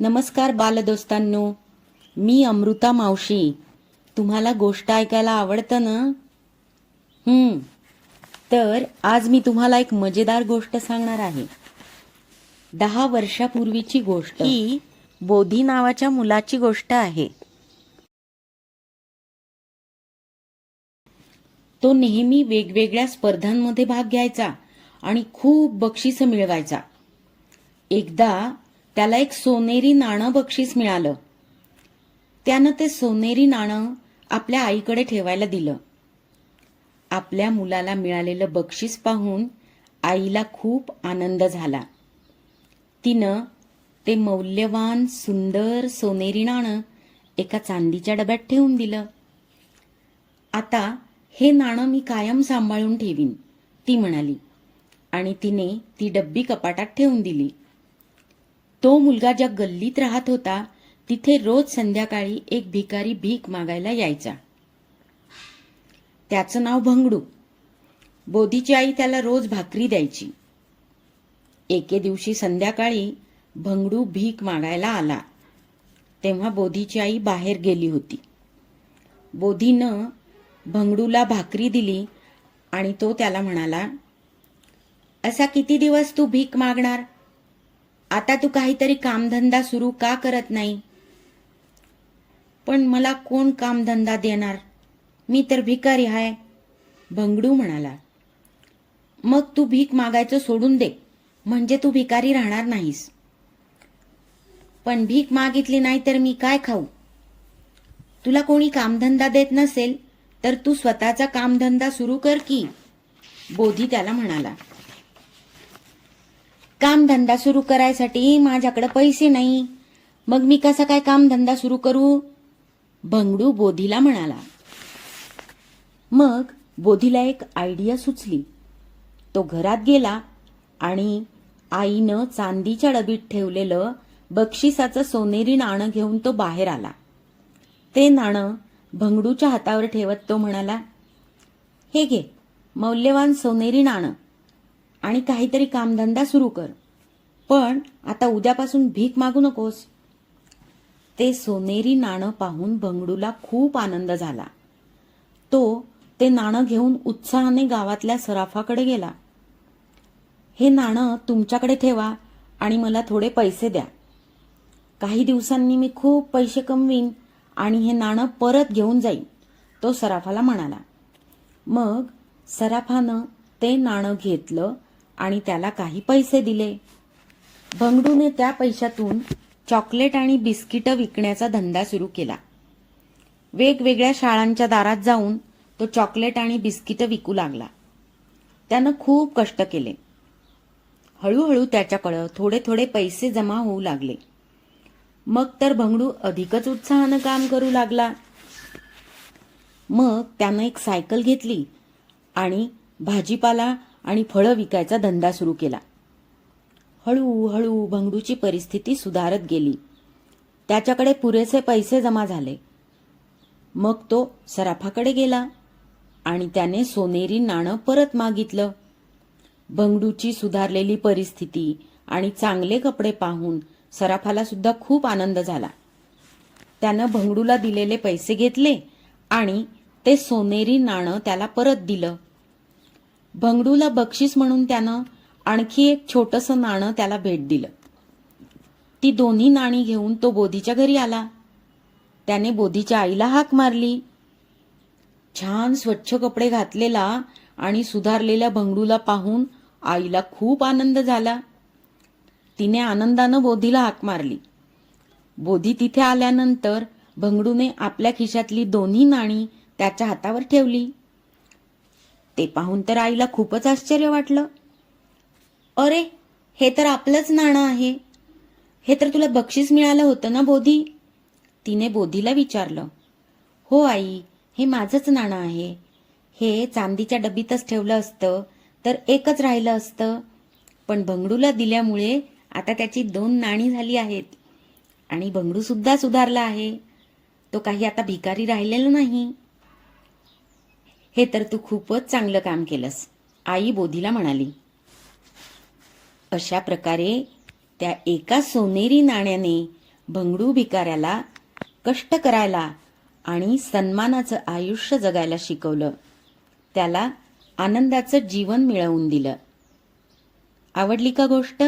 नमस्कार बालदोस्तांनो. मी अमृता मावशी. तुम्हाला गोष्ट ऐकायला आवडतं ना? हम्म. तर आज मी तुम्हाला एक मजेदार गोष्ट सांगणार आहे. दहा वर्षापूर्वीची गोष्ट. ही बोधी नावाच्या मुलाची गोष्ट आहे. तो नेहमी वेगवेगळ्या स्पर्धांमध्ये भाग घ्यायचा आणि खूप बक्षिसं मिळवायचा. एकदा त्याला एक सोनेरी नाणं बक्षीस मिळालं. त्यानं ते सोनेरी नाणं आपल्या आईकडे ठेवायला दिलं. आपल्या मुलाला मिळालेलं बक्षीस पाहून आईला खूप आनंद झाला. तिनं ते मौल्यवान सुंदर सोनेरी नाणं एका चांदीच्या डब्यात ठेवून दिलं. आता हे नाणं मी कायम सांभाळून ठेवीन ती म्हणाली. आणि तिने ती डब्बी कपाटात ठेवून दिली. तो मुलगा ज्या गल्लीत राहत होता तिथे रोज संध्याकाळी एक भिकारी भीक मागायला यायचा. त्याचं नाव भंगडू. बोधीची आई त्याला रोज भाकरी द्यायची. एके दिवशी संध्याकाळी भंगडू भीक मागायला आला. तेव्हा बोधीची आई बाहेर गेली होती. बोधीनं भंगडूला भाकरी दिली आणि तो त्याला म्हणाला असा किती दिवस तू भीक मागणार? आता तू काहीतरी कामधंदा सुरू का करत नाही? पण मला कोण कामधंदा देणार? मी तर भिकारी आहे भंगडू म्हणाला. मग तू भीक मागायचं सोडून दे म्हणजे तू भिकारी राहणार नाहीस. पण भीक मागितली नाही तर मी काय खाऊ? तुला कोणी कामधंदा देत नसेल तर तू स्वतःचा कामधंदा सुरू कर की बोधी त्याला म्हणाला. कामधंदा सुरू करायसाठी माझ्याकडे पैसे नाही. मग मी कसा काय कामधंदा सुरू करू? भंगडू बोधीला म्हणाला. मग बोधीला एक आयडिया सुचली. तो घरात गेला आणि आईनं चांदीच्या डबीत ठेवलेलं बक्षिसाचं सोनेरी नाणं घेऊन तो बाहेर आला. ते नाणं भंगडूच्या हातावर ठेवत तो म्हणाला हे घे मौल्यवान सोनेरी नाणं. आणि काहीतरी कामधंदा सुरू कर. पण आता उद्यापासून भीक मागू नकोस. ते सोनेरी नाणं पाहून भंगडूला खूप आनंद झाला. तो ते नाणं घेऊन उत्साहाने गावातल्या सराफाकडे गेला. हे नाणं तुमच्याकडे ठेवा आणि मला थोडे पैसे द्या. काही दिवसांनी मी खूप पैसे कमवीन आणि हे नाणं परत घेऊन जाईन तो सराफाला म्हणाला. मग सराफानं ते नाणं घेतलं आणि त्याला काही पैसे दिले. भंगडूने त्या पैशातून चॉकलेट आणि बिस्किटं विकण्याचा धंदा सुरू केला. वेगवेगळ्या शाळांच्या दारात जाऊन तो चॉकलेट आणि बिस्किटं विकू लागला. त्यानं खूप कष्ट केले. हळूहळू त्याच्याकडं थोडे थोडे पैसे जमा होऊ लागले. मग तर भंगडू अधिकच उत्साहानं काम करू लागला. मग त्यानं एक सायकल घेतली आणि भाजीपाला आणि फळं विकायचा धंदा सुरू केला. हळूहळू भंगडूची परिस्थिती सुधारत गेली. त्याच्याकडे पुरेसे पैसे जमा झाले. मग तो सराफाकडे गेला आणि त्याने सोनेरी नाणं परत मागितलं. भंगडूची सुधारलेली परिस्थिती आणि चांगले कपडे पाहून सराफाला सुद्धा खूप आनंद झाला. त्यानं भंगडूला दिलेले पैसे घेतले आणि ते सोनेरी नाणं त्याला परत दिलं. भंगडूला बक्षीस म्हणून त्यानं आणखी एक छोटंसं नाणं त्याला भेट दिलं. ती दोन्ही नाणी घेऊन तो बोधीच्या घरी आला. त्याने बोधीच्या आईला हाक मारली. छान स्वच्छ कपडे घातलेला आणि सुधारलेल्या भंगडूला पाहून आईला खूप आनंद झाला. तिने आनंदानं बोधीला हाक मारली. बोधी तिथे आल्यानंतर भंगडूने आपल्या खिशातली दोन्ही नाणी त्याच्या हातावर ठेवली. ते पाहून तर आईला खूपच आश्चर्य वाटलं. अरे हे तर आपलंच नाणं आहे. हे तर तुला बक्षीस मिळालं होतं ना बोधी? तिने बोधीला विचारलं. हो आई हे माझंच नाणं आहे. हे चांदीच्या डबीतच ठेवलं असतं तर एकच राहिलं असतं. पण भंगडूला दिल्यामुळे आता त्याची दोन नाणी झाली आहेत. आणि भंगडूसुद्धा सुधारला आहे. तो काही आता भिकारी राहिलेला नाही. हे तर तू खूपच चांगलं काम केलंस. आई बोधीला म्हणाली. अशा प्रकारे त्या एका सोनेरी नाण्याने भंगडू भिकाऱ्याला कष्ट करायला आणि सन्मानाचं आयुष्य जगायला शिकवलं. त्याला आनंदाचं जीवन मिळवून दिलं. आवडली का गोष्ट?